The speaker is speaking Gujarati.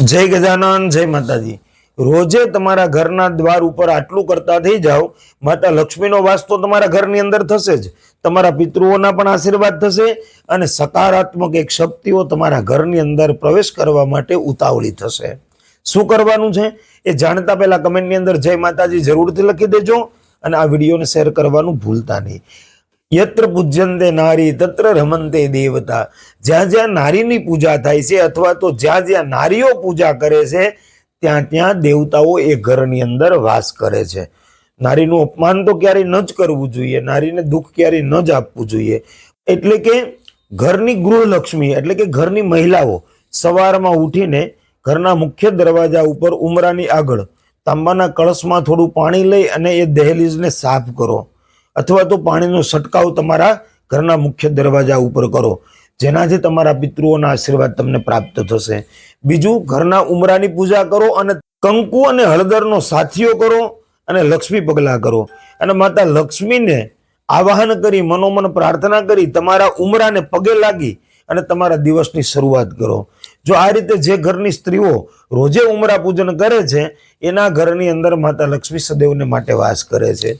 જય ગજાનન, જય માતાજી. રોજે તમારા ઘરના દ્વાર ઉપર આટલું કરતા થઈ જાઓ, માતા લક્ષ્મીનો વાસ તો તમારા ઘરની અંદર થશે જ. તમારા પિતૃઓના પણ આશીર્વાદ થશે અને સકારાત્મક એક શક્તિઓ તમારા ઘરની અંદર પ્રવેશ કરવા માટે ઉતાવળી થશે. શું કરવાનું છે? એ જાણતા પહેલા કમેન્ટની અંદર જય માતાજી જરૂરથી લખી દેજો અને આ વિડીયોને શેર કરવાનું ભૂલતા નહીં. યત્ર પૂજ્યંતે નારી, તત્ર રમંતે દેવતા. જ્યાં જ્યાં નારીની પૂજા થાય છે અથવા તો જ્યાં જ્યાં નારીઓ પૂજા કરે છે, ત્યાં ત્યાં દેવતાઓ એ ઘરની અંદર વાસ કરે છે. નારીનું અપમાન તો ક્યારેય ન જ કરવું જોઈએ, નારીને દુઃખ ક્યારેય ન જ આપવું જોઈએ. એટલે કે ઘરની ગૃહલક્ષ્મી, એટલે કે ઘરની મહિલાઓ સવારમાં ઉઠીને ઘરના મુખ્ય દરવાજા ઉપર ઉમરાની આગળ તાંબાના કળશમાં થોડું પાણી લઈ અને એ દહેલીજને સાફ કરો. અથવા તો પાણીનો છંટકાવ તમારા ઘરના મુખ્ય દરવાજા ઉપર કરો. જેનાથી તમારા પિતૃઓના આશીર્વાદ તમને પ્રાપ્ત થશે. બીજું, ઘરના ઉમરાની પૂજા કરો અને કંકુ અને હળદરનો સાથીઓ કરો અને લક્ષ્મી પગલા કરો. અને માતા લક્ષ્મીને આવાહન કરી, મનોમન પ્રાર્થના કરી, તમારા ઉમરાને પગે લાગી અને તમારા દિવસની શરૂઆત કરો. જો આ રીતે જે ઘરની સ્ત્રીઓ રોજે ઉમરા પૂજન કરે છે, એના ઘરની અંદર માતા લક્ષ્મી સદૈવને માટે વાસ કરે છે.